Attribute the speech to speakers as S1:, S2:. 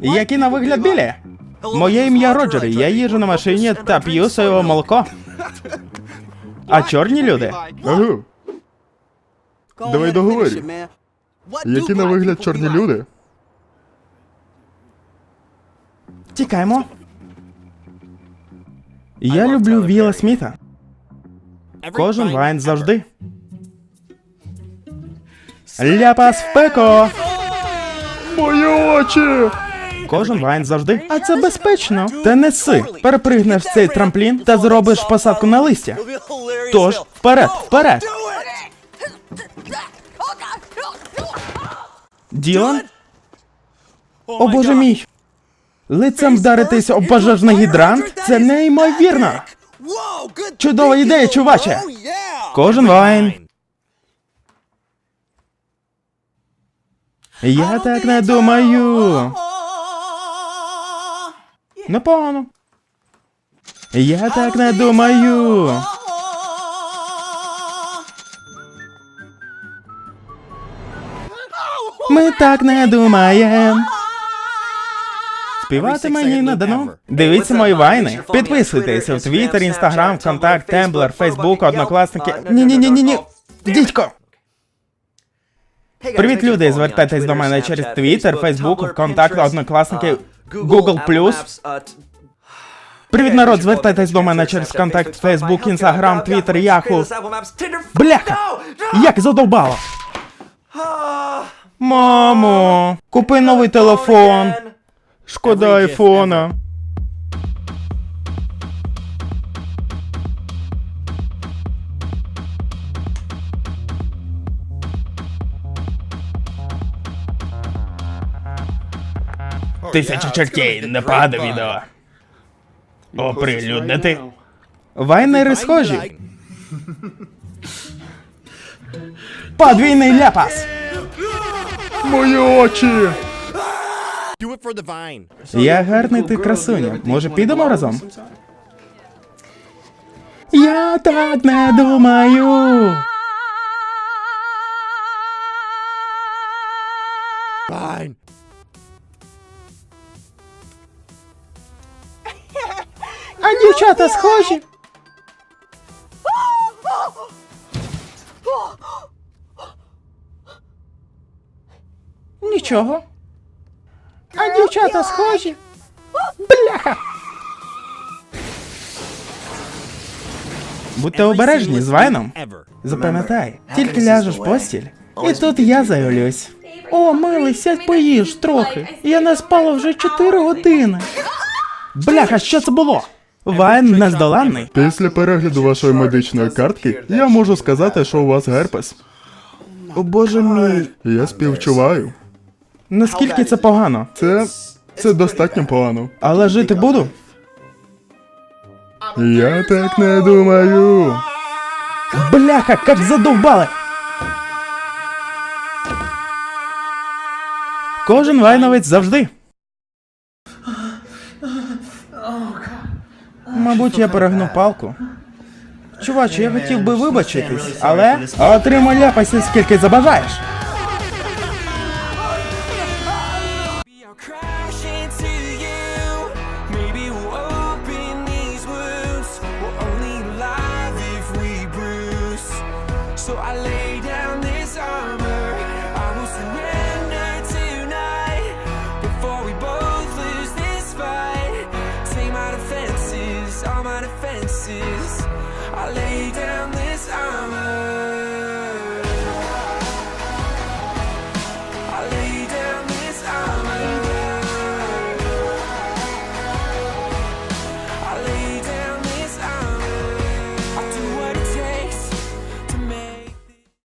S1: Які на вигляд білі? Моє ім'я Роджер, я їжджу на машині та п'ю соєве молоко. А чорні люди?
S2: Ага. Давай договорюй. Які на вигляд чорні люди?
S1: Тікаємо. Я люблю Віла Сміта. Кожен вайн завжди. Ляпас в пеко!
S2: Мої очі!
S1: Кожен вайн завжди. А це безпечно. Та неси. Перепригнеш цей трамплін та зробиш посадку на листя. Тож, вперед, вперед! Ділан? О боже мій! Лицем вдаритись об пожежний гідрант? Це неймовірно! Чудова ідея, чуваче! Кожен вайн. Я так не думаю. Непогано. Я так не думаю. Ми так не думаємо. Співати мені не дано. Дивіться мої вайни. Підписуйтеся в Твіттер, Інстаграм, Контакт, Темблер, Фейсбук, Однокласники. Ні, ні, ні, ні, ні. Дідько. Привіт, люди! Звертайтесь до мене через Твіттер, Фейсбук, Контакт, Однокласники, Google+. Привіт, народ! Звертайтесь до мене через контакт Фейсбук, Інстаграм, Твіттер, Яху. Бляха! Як задовбало! Мамо, купи новий телефон. Шкода айфона. Тисяча чертей, непогане відео. Оприлюднити. Вайнери схожі. Подвійний ляпас.
S2: Мої очі!
S1: Я гарний ти красуня. Може, підемо разом? Я так не думаю.
S3: Vine.
S1: Дівчата схожі. Нічого. А дівчата схожі. Бляха. Будьте обережні з вайном. Запам'ятай, тільки ляжеш постіль, і тут я з'явлюсь. О, милий, сядь поїж трохи. Я не спала вже 4 години. Бляха, що це було? Вайн нездоланний.
S2: Після перегляду вашої медичної картки я можу сказати, що у вас герпес.
S1: О боже мій.
S2: Я співчуваю.
S1: Наскільки це погано?
S2: Це. це достатньо погано.
S1: Але жити буду.
S2: Я так не думаю.
S1: Бляха, як задовбали. Кожен вайновець завжди. Мабуть, я перегнув палку. Чуваче, я хотів би вибачитись, але отримай ляпайся скільки забажаєш.
S4: So I lay down